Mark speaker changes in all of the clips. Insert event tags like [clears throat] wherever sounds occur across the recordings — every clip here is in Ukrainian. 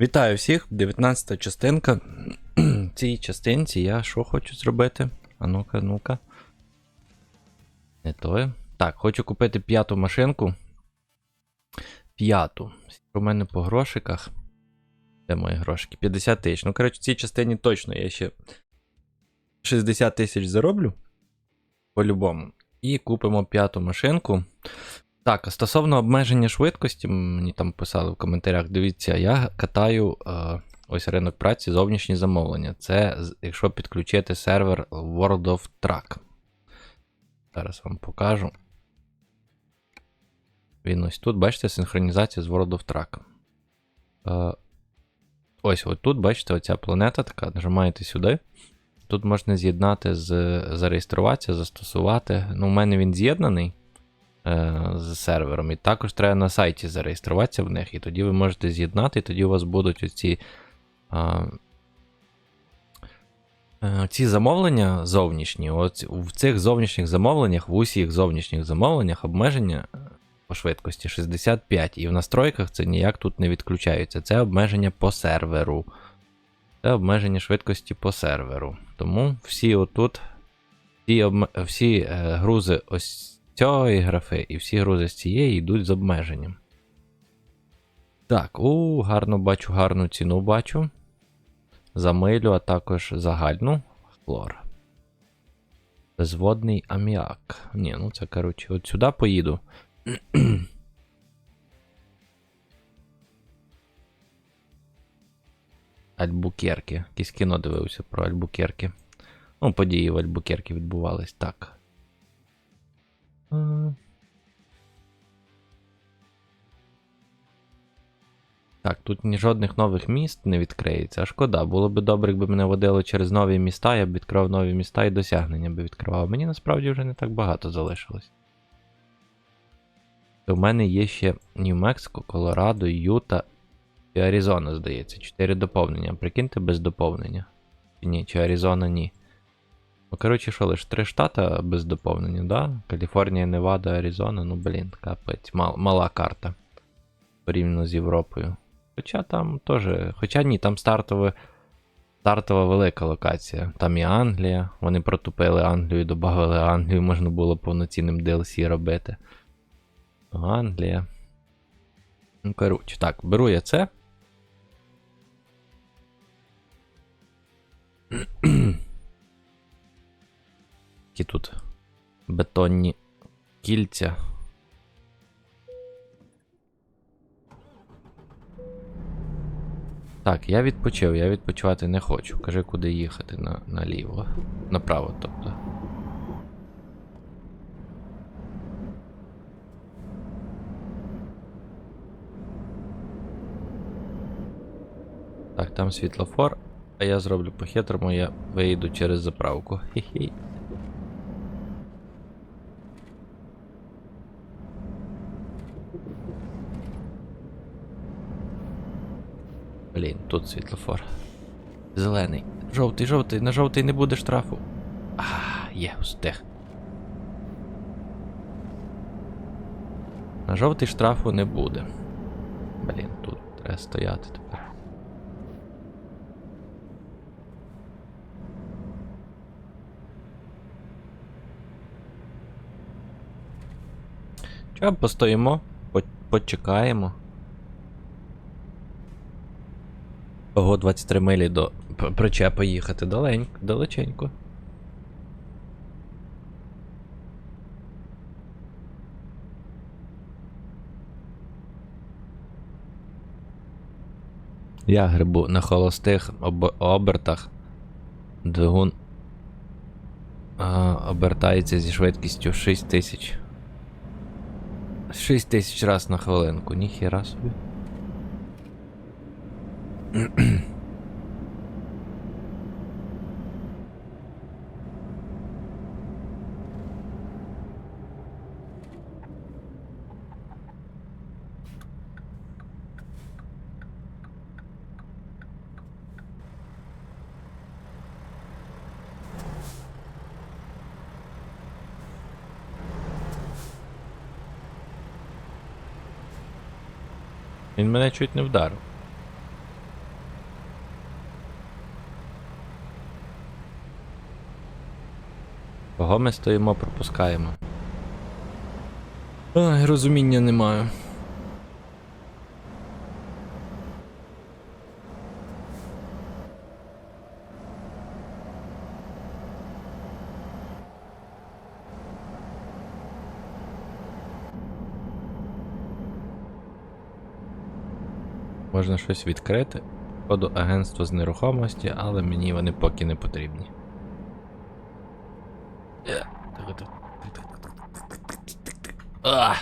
Speaker 1: Вітаю всіх, 19 частинка. В цій частинці я що хочу зробити? А ну-ка, ну-ка. Не то. Так, хочу купити п'яту машинку. П'яту. У мене по грошиках. Де мої грошики? 50 тисяч. Ну, коротше, в цій частині точно я ще 60 тисяч зароблю. По-любому. І купимо п'яту машинку. Так, стосовно обмеження швидкості, мені там писали в коментарях, дивіться, я катаю е, ось ринок праці, зовнішні замовлення. Це якщо підключити сервер World of Truck. Зараз вам покажу. Він ось тут, бачите, синхронізація з World of Truck. Е, ось от тут, бачите, оця планета така, нажимаєте сюди. Тут можна з'єднати з зареєструватися, застосувати. Ну, у мене він з'єднаний з сервером. І також треба на сайті зареєструватися в них, і тоді ви можете з'єднати, і тоді у вас будуть оці. А, е, ці замовлення зовнішні, от в цих зовнішніх замовленнях, в усіх зовнішніх замовленнях обмеження е, по швидкості 65, і в настройках це ніяк тут не відключається. Це обмеження по серверу. Це обмеження швидкості по серверу. Тому всі отут, всі, обме- всі е, грузи ось цієї графи і всі грузи з цієї йдуть з обмеженням. Так, у, гарно бачу, гарну ціну бачу. За милю, а також загальну хлор. Безводний аміак. Ні, ну це коротше, от сюди поїду. [clears throat] Альбукерки. Якесь кіно дивився про Альбукерки. Ну, події в Альбукерки відбувались так. Так, тут ні жодних нових міст не відкриється. Шкода, було б добре, якби мене водило через нові міста, я б відкривав нові міста і досягнення би відкривав. Мені насправді вже не так багато залишилось. У мене є ще Нью-Мексико, Колорадо, Юта і Аризона, здається. Чотири доповнення. Прикиньте без доповнення. Ні, чи Аризона ні. Ну, коротше, що лише три штата без доповнення, да? Каліфорнія, Невада, Аризона, ну блін, капець, мал, мала карта. Порівняно з Європою. Хоча там теж. Хоча ні, там стартова, стартова велика локація. Там і Англія. Вони протупили Англію, додали Англію, можна було повноцінним DLC робити. Англія. Ну, коротше, так, беру я це. [clears throat] Які тут бетонні кільця. Так, я відпочив, я відпочивати не хочу. Кажи, куди їхати на, наліво. Направо, тобто. Так, там світлофор, а я зроблю по-хитрому, я виїду через заправку. Хі-хі. Блін, тут світлофор. Зелений. Жовтий, жовтий, на жовтий не буде штрафу. А, є, встиг. На жовтий штрафу не буде. Блін, тут треба стояти тепер. Чого постоїмо, почекаємо. Ого, 23 милі до причепа їхати даленько, далеченько. Я грибу на холостих об- обертах. Двигун а, обертається зі швидкістю 6000. 6000 раз на хвилинку, ніхіра собі. Він мене чуть не вдарив. Кого ми стоїмо, пропускаємо. Ой, розуміння не маю. Можна щось відкрити. Походу агентство з нерухомості, але мені вони поки не потрібні. А!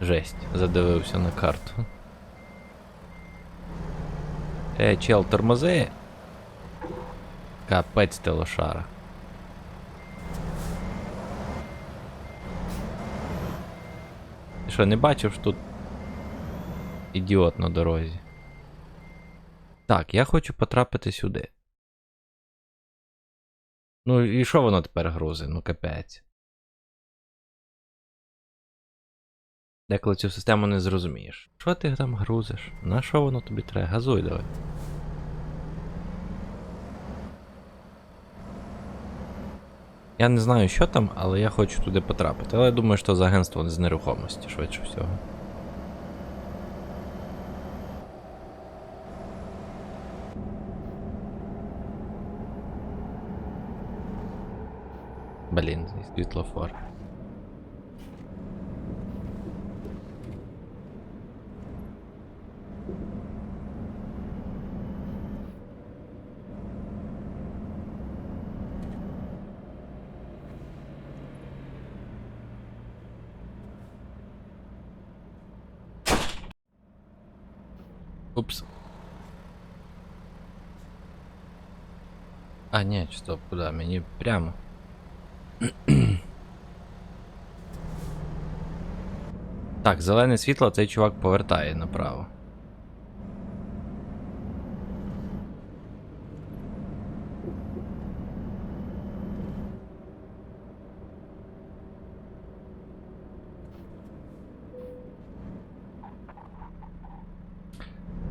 Speaker 1: Жесть, задивився на карту. Е, чел, тормози. Капець ти лошара. Ти що, не бачив, що тут ідіот на дорозі? Так, я хочу потрапити сюди. Ну і що воно тепер грузить? Ну капець. Деколи цю систему не зрозумієш. Що ти там грузиш? На що воно тобі треба? Газуй давай. Я не знаю, що там, але я хочу туди потрапити. Але я думаю, що з агентство з нерухомості, швидше всього. Блін, світлофор. Упс. А, ні, стоп, куди? Мені прямо. Так, зелене світло цей чувак повертає направо.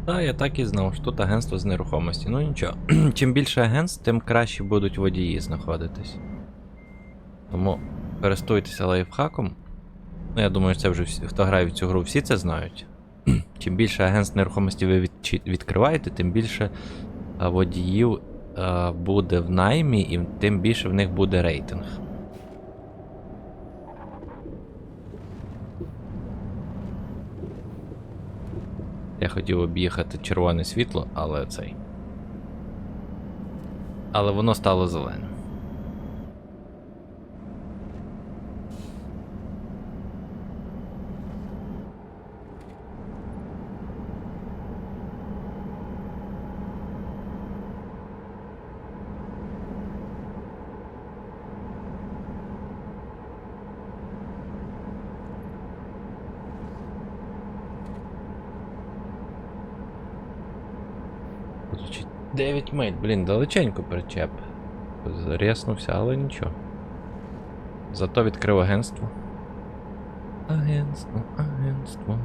Speaker 1: Так, я так і знав, що тут агентство з нерухомості. Ну нічого. [clears throat] Чим більше агентств, тим краще будуть водії знаходитись. Тому користуйтеся лайфхаком. Ну, я думаю, це вже всі, хто грає в цю гру, всі це знають. [clears throat] Чим більше агентств нерухомості ви відчі- відкриваєте, тим більше водіїв буде в наймі, і тим більше в них буде рейтинг. Я хотів об'їхати червоне світло, але цей. Але воно стало зеленим. 9 миль, блін, далеченько причеп. Заріснувся, але нічого. Зато відкрив агентство. Агентство, агентство.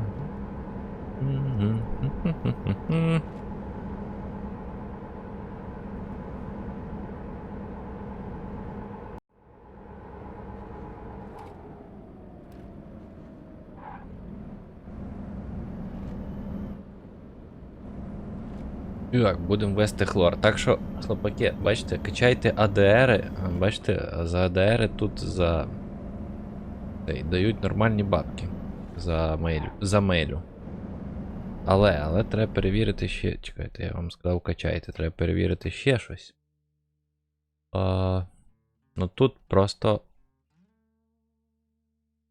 Speaker 1: Так, будемо вести хлор. Так що, хлопаки, бачите, качайте АДРи. Бачите, за АДРи тут за. дають нормальні бабки. За мейлю. За мейлю. Але, але треба перевірити ще. Чекайте, я вам сказав, качайте, треба перевірити ще щось. А, ну тут просто.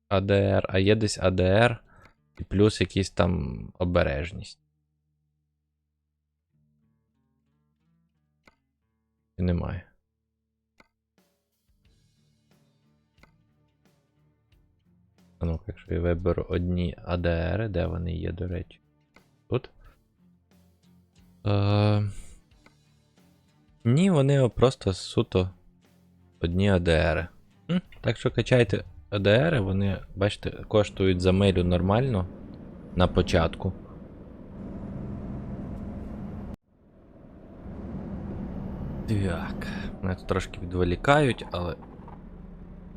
Speaker 1: АДР, а є десь АДР і плюс якісь там обережність. Чи немає? А ну, якщо я виберу одні АДР, де вони є, до речі? Тут? Е... Ні, вони просто суто одні. М? Так що качайте АДР, вони, бачите, коштують за милю нормально на початку. Так, мене тут трошки відволікають, але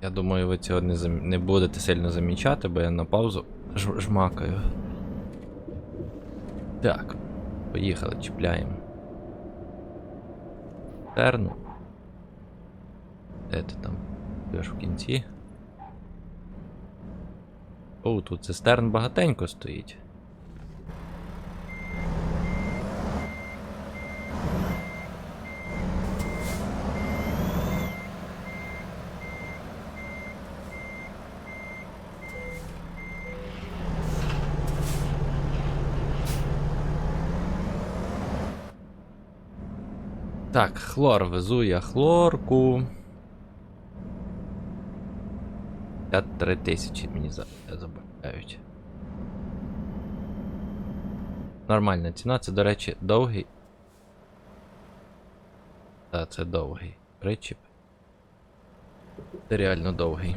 Speaker 1: Я думаю, ви цього не, зам... не будете сильно замічати, бо я на паузу ж... жмакаю. Так, поїхали, чіпляємо. Терну. Де ти там? Ти в кінці. О, тут цистерн багатенько стоїть. Так, хлор, везу я хлорку. 53 тисячі мені за- забавляють. Нормальна ціна, це, до речі, довгий. Так, це довгий причіп. Це реально довгий.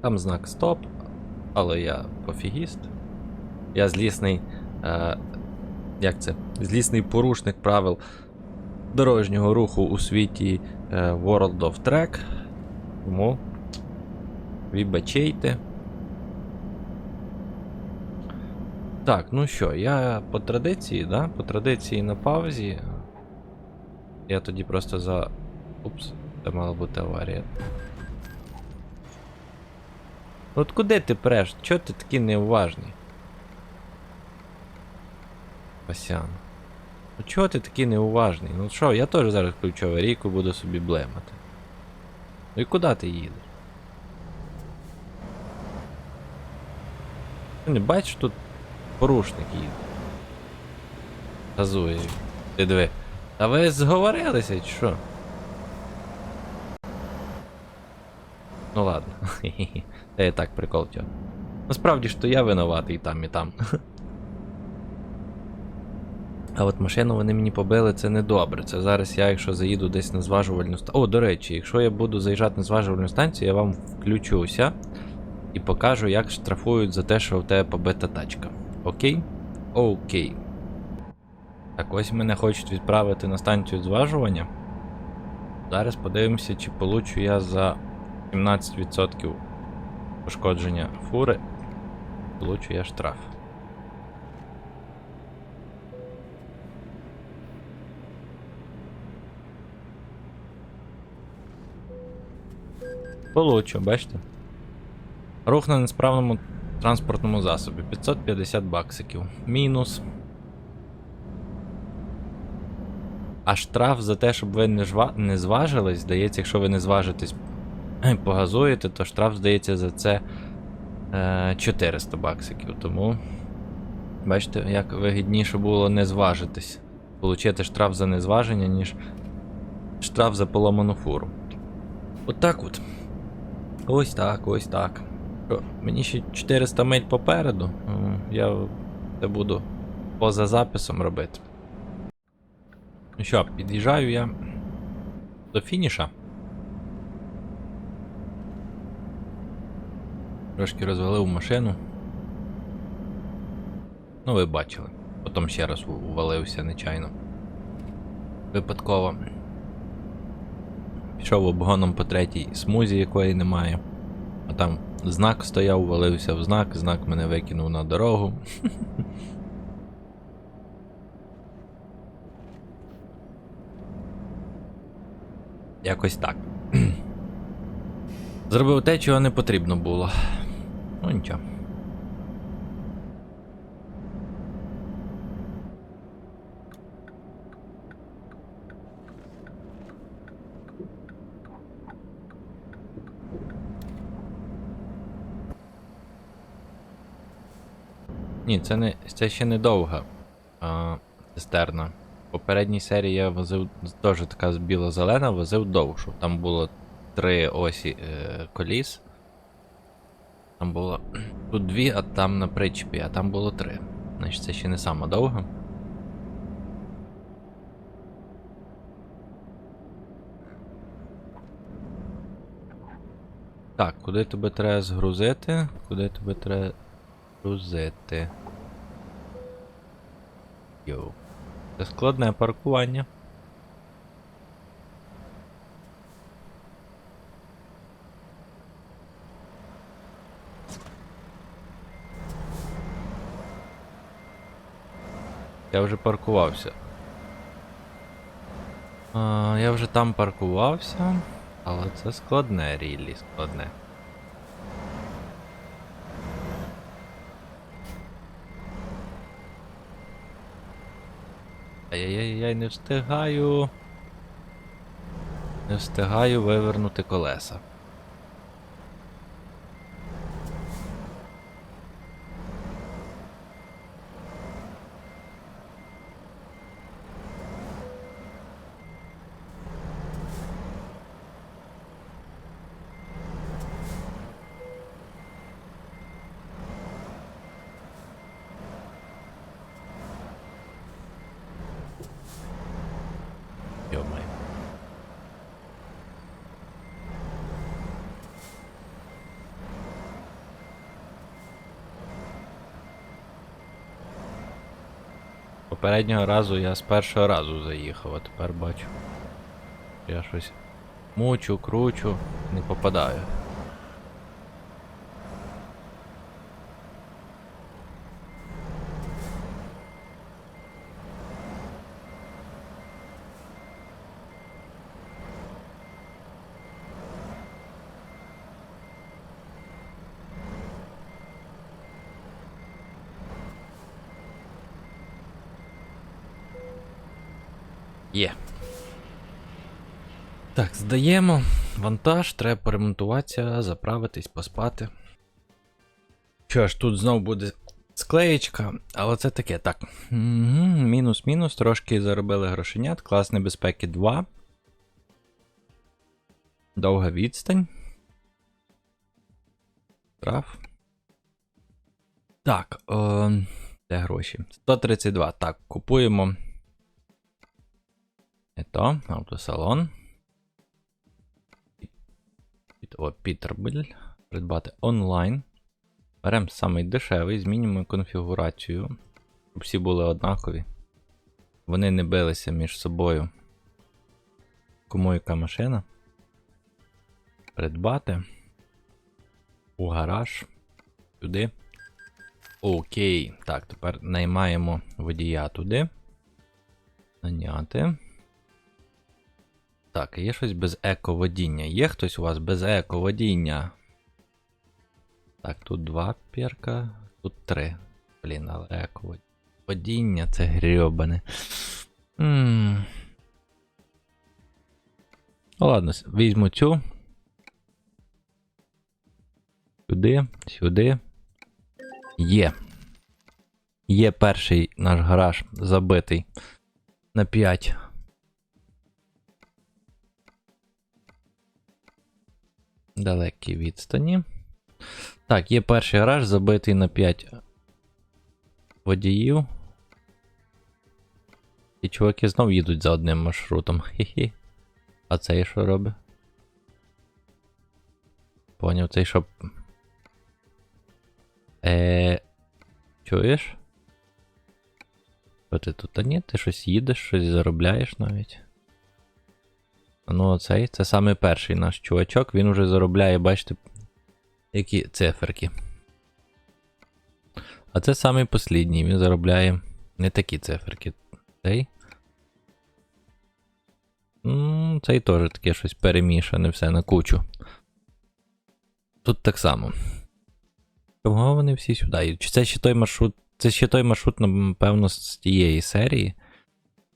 Speaker 1: Там знак стоп, але я пофігіст. Я злісний. Е, як це? Злісний порушник правил дорожнього руху у світі е, World of Track. Тому вибачайте. Так, ну що, я по традиції, да? По традиції на паузі. Я тоді просто за. Упс, це мала бути аварія. От куди ти преш? Чого ти такий неуважний? Васян. Ну чого ти такий неуважний? Ну що, я теж зараз включу аварійку, буду собі блемати. Ну і куди ти їдеш? Ти не бачиш, тут порушник їде. Газує. Ти диви. А ви зговорилися, чи що? Ну ладно. [laughs] Та я так прикол тя. Насправді ж то я винуватий там, і там. [laughs] А от машину вони мені побили, це недобре. Це зараз я, якщо заїду десь на зважувальну станцію. О, до речі, якщо я буду заїжджати на зважувальну станцію, я вам включуся і покажу, як штрафують за те, що в тебе побита тачка. Окей? Окей. Так, ось мене хочуть відправити на станцію зважування. Зараз подивимося, чи получу я за 17% пошкодження фури. Получу я штраф. Получу, бачите? Рух на несправному транспортному засобі 550 баксиків. Мінус. А штраф за те, щоб ви не, жва... не зважились, здається, якщо ви не зважитесь, погазуєте, то штраф здається за це е, 400 баксиків. Тому. Бачите, як вигідніше було не зважитись. Получити штраф за незваження, ніж штраф за поломану фуру. От так от. Ось так, ось так. Мені ще 400 миль попереду. Я це буду поза записом робити. Ну що, під'їжджаю я до фініша. Трошки розвалив машину. Ну, ви бачили. Потім ще раз увалився нечайно. Випадково. Пішов обгоном по третій смузі, якої немає. А там знак стояв, валився в знак, знак мене викинув на дорогу. [laughs] Якось так. [clears throat] Зробив те, чого не потрібно було. Ну нічого. Ні, це не це ще не довга а, цистерна. В попередній серії я возив теж така біло-зелена, возив довшу. Там було три осі е, коліс. Там було [clears throat] тут дві, а там на причепі, а там було три. Значить, це ще не сама довга. Так, куди тебе треба згрузити? Куди тебе треба грузити. Йоу. Це складне паркування. Я вже паркувався. А, Я вже там паркувався, але це складне, рілі, складне. Ай-яй-яй, не встигаю. Не встигаю вивернути колеса. Попереднього разу я з першого разу заїхав, а тепер бачу. Я щось мучу, кручу, не попадаю. Є. Так, здаємо. Вантаж, треба поремонтуватися, заправитись, поспати. Що ж, тут знов буде склеєчка, але це таке, так. Мінус-мінус, трошки заробили грошенят. Клас небезпеки 2. Довга відстань. Штраф. Так, е, де гроші? 132. Так, купуємо. Это автосалон. О, Пітербіль. Придбати онлайн. Беремо самий дешевий, змінюємо конфігурацію, щоб всі були однакові. Вони не билися між собою. Кому яка машина? Придбати. У гараж. Туди. Окей. Так, тепер наймаємо водія туди. Наняти. Так, є щось без еководіння. Є хтось у вас без еководіння? Так, тут два перка, тут три. Блін, але еководіння це грьобане. Ну ладно, візьму цю. Сюди, сюди. Є. Є перший наш гараж забитий на 5. Далекі відстані. Так, є перший гараж, забитий на 5 водіїв. І чуваки знов їдуть за одним маршрутом. Хі-хі. А цей що робить? Поняв, цей що. Е. Чуєш? Що ти тут? Та ні, ти щось їдеш, щось заробляєш навіть. Ну, оцей, це саме перший наш чувачок, він уже заробляє, бачите, які циферки. А це самий послідній, він заробляє не такі циферки. Цей. Цей теж таке щось перемішане все на кучу. Тут так само. Чого вони всі сюди? Чи це ще той маршрут? Це ще той маршрут, напевно, з тієї серії.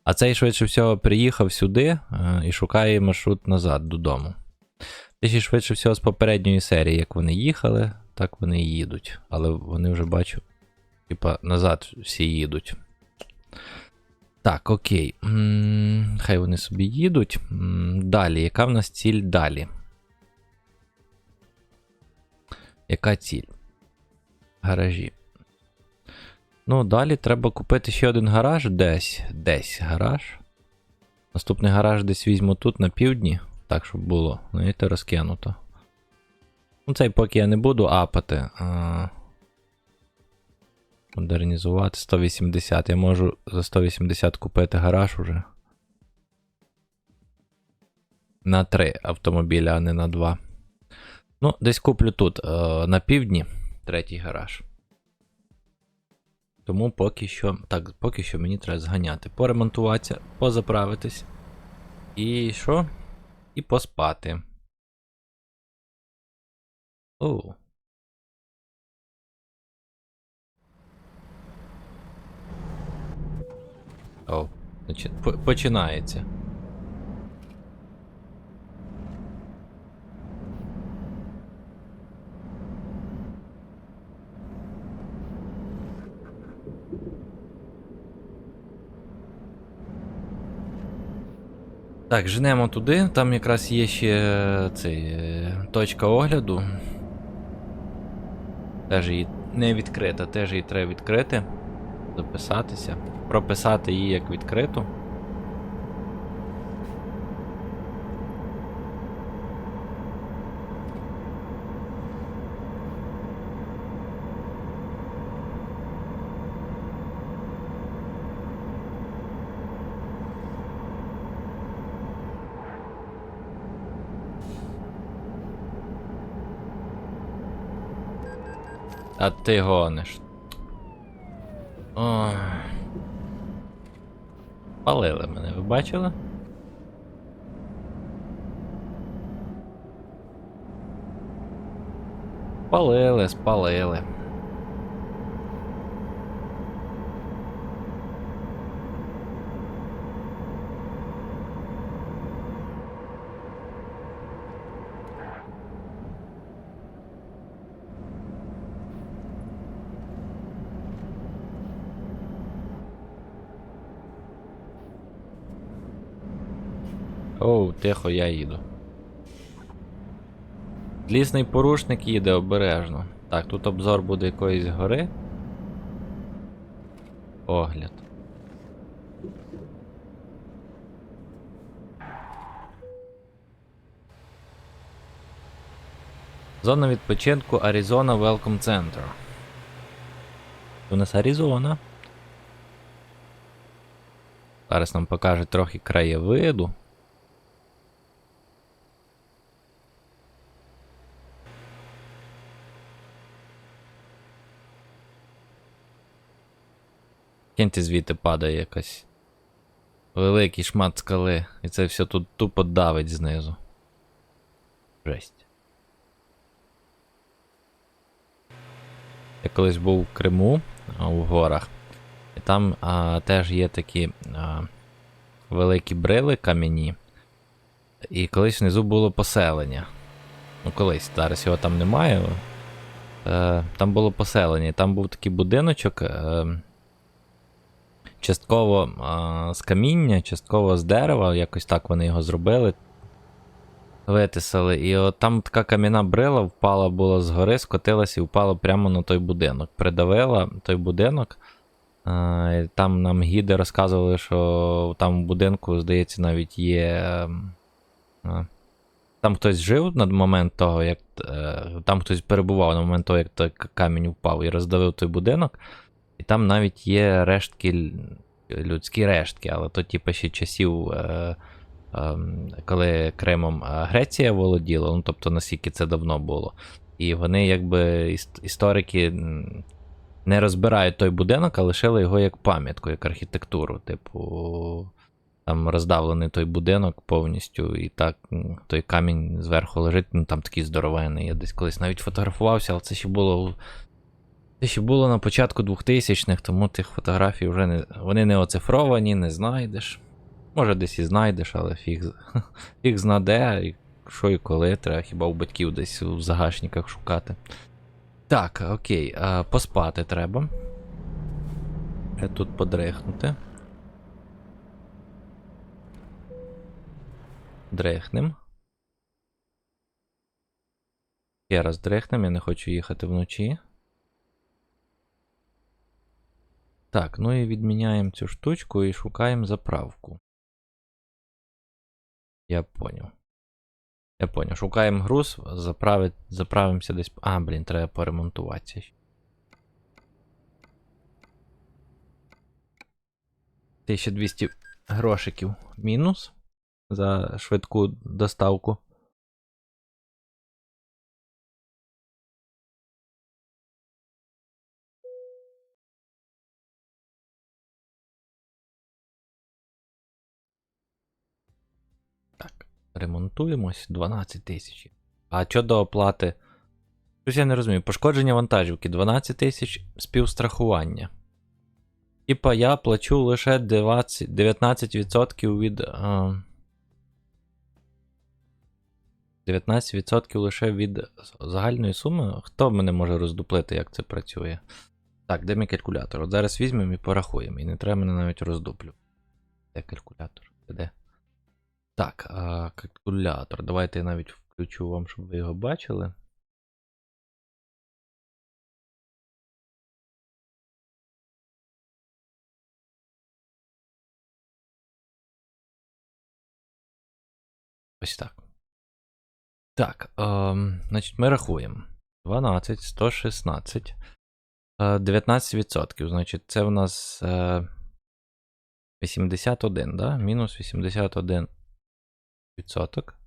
Speaker 1: А цей швидше всього приїхав сюди е, і шукає маршрут назад додому. Це ще швидше всього з попередньої серії, як вони їхали, так вони і їдуть. Але вони вже бачу, типа назад всі їдуть. Так, окей. Хай вони собі їдуть. Далі, яка в нас ціль далі? Яка ціль? Гаражі. Ну, далі треба купити ще один гараж десь. Десь гараж. Наступний гараж десь візьму тут на півдні, так, щоб було. Знаєте, розкинуто. Ну, цей поки я не буду апати. А... Модернізувати 180. Я можу за 180 купити гараж уже. На 3 автомобіля, а не на 2. Ну, десь куплю тут, е, на півдні, третій гараж. Тому поки що. Так, поки що мені треба зганяти. Поремонтуватися, позаправитись. І що? І поспати. Оу. О, значить, починається. Так, женемо туди, там якраз є ще цей, е, точка огляду. Теж її не відкрита, теж її треба відкрити. Записатися. Прописати її як відкриту. А ти гониш. Ой. Палили мене, ви бачили? Палили, спалили. Оу, тихо, я їду. Злісний порушник їде обережно. Так, тут обзор буде якоїсь гори. Огляд. Зона відпочинку Arizona Welcome Center. У нас Аризона. Зараз нам покаже трохи краєвиду. Кіньте звідти падає якась. Великий шмат скали. І це все тут тупо давить знизу. Жесть. Я колись був в Криму у горах. І там а, теж є такі а, великі брили кам'яні. І колись внизу було поселення. Ну, колись, зараз його там немає. Е, там було поселення. Там був такий будиночок. Е, частково а, з каміння, частково з дерева, якось так вони його зробили. Витисали. І от там така кам'яна брила впала була з гори, скотилась і впала прямо на той будинок. Придавила той будинок. А, там нам гіди розказували, що там в будинку, здається, навіть є. ем, а, там хтось жив на момент того, як. е, Там хтось перебував на момент того, як той камінь впав і роздавив той будинок. І там навіть є рештки, людські рештки, але то, типу, ще часів, е, е, коли Кримом е, Греція володіла, ну тобто наскільки це давно було. І вони, якби історики не розбирають той будинок, а лишили його як пам'ятку, як архітектуру. Типу, там роздавлений той будинок повністю, і так той камінь зверху лежить, ну там такий здоровенний. Я десь колись навіть фотографувався, але це ще було це ще було на початку 2000-х, тому тих фотографій вже не. Вони не оцифровані, не знайдеш. Може десь і знайдеш, але фіг, [laughs] фіг знаде, що і коли, треба хіба у батьків десь у загашниках шукати. Так, окей, а, поспати треба. Тут подрихнути. Дрихнем. Ще раз дрихнем, я не хочу їхати вночі. Так, ну і відміняємо цю штучку і шукаємо заправку. Я поняв. Я поняв. Шукаємо груз, заправи... заправимося десь. А, блін, треба поремонтуватися. ще. 1200 грошиків мінус за швидку доставку. Ремонтуємось 12 тисяч. А щодо оплати. Щось я не розумію. Пошкодження вантажівки 12 тисяч співстрахування. Типа я плачу лише 20, 19% від. А, 19% лише від загальної суми. Хто мене може роздуплити, як це працює? Так, де мій калькулятор? От зараз візьмемо і порахуємо. І не треба мене навіть роздуплю. Де калькулятор? Де? Так, а, калькулятор. Давайте я навіть включу вам, щоб ви його бачили. Ось так. Так, ем, значить, ми рахуємо. 12, 116. Е, 19%. Значить, це в нас е, 81, да? Мінус 81 відсоток.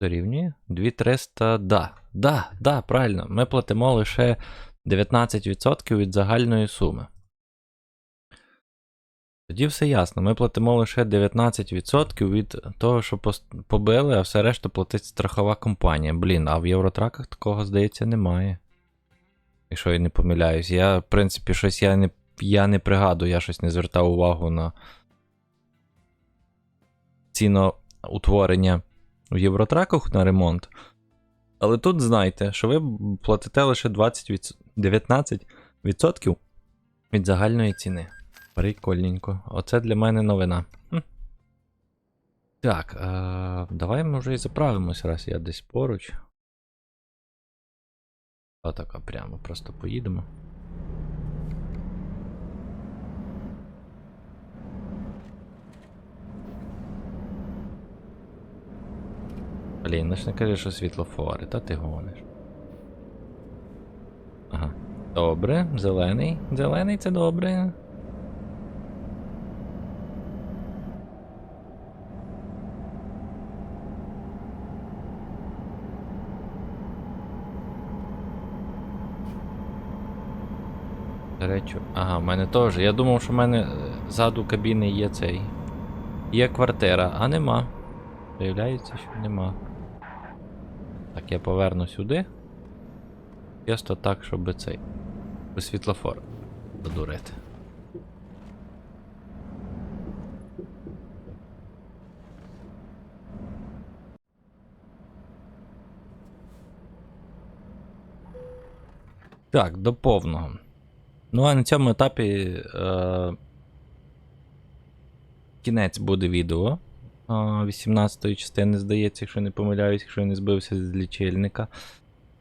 Speaker 1: Дорівнює 2300. Да, да, да, правильно. Ми платимо лише 19% від загальної суми. Тоді все ясно. Ми платимо лише 19% від того, що побили, а все решта платить страхова компанія. Блін, а в Євротраках такого, здається, немає. Якщо я не помиляюсь. Я, в принципі, щось я не, я не пригадую, я щось не звертав увагу на ціноутворення в Євротраках на ремонт. Але тут знайте, що ви платите лише 20 від... 19% від загальної ціни. Прикольненько. Оце для мене новина. Хм. Так, е- давай може і заправимось, раз я десь поруч. Отака прямо, просто поїдемо. Блін, ну ж не кажи, що світлофори, та ти гониш. Ага. Добре, зелений. Зелений це добре. До речі, ага, в мене теж. Я думав, що в мене е, ззаду кабіни є цей. Є квартира, а нема. Виявляється, що нема. Так, я поверну сюди. Просто так, щоб цей. Без світлофор задурити. Так, до повного. Ну, а на цьому етапі е, кінець буде відео. 18-ї частини, здається, якщо не помиляюсь, якщо я не збився з лічильника.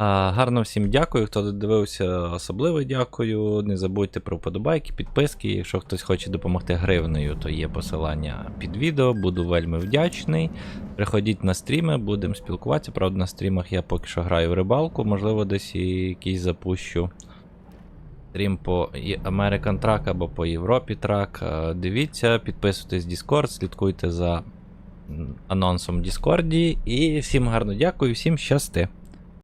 Speaker 1: Гарно всім дякую, хто додивився, особливо дякую. Не забудьте про вподобайки, підписки. Якщо хтось хоче допомогти гривнею, то є посилання під відео. Буду вельми вдячний. Приходіть на стріми, будемо спілкуватися. Правда, на стрімах я поки що граю в рибалку, можливо, десь якийсь запущу. Стрім по American Track або по Європі Track. Е, Дивіться, підписуйтесь в Discord, слідкуйте за анонсом в Діскорді. І всім гарно дякую, всім щасти.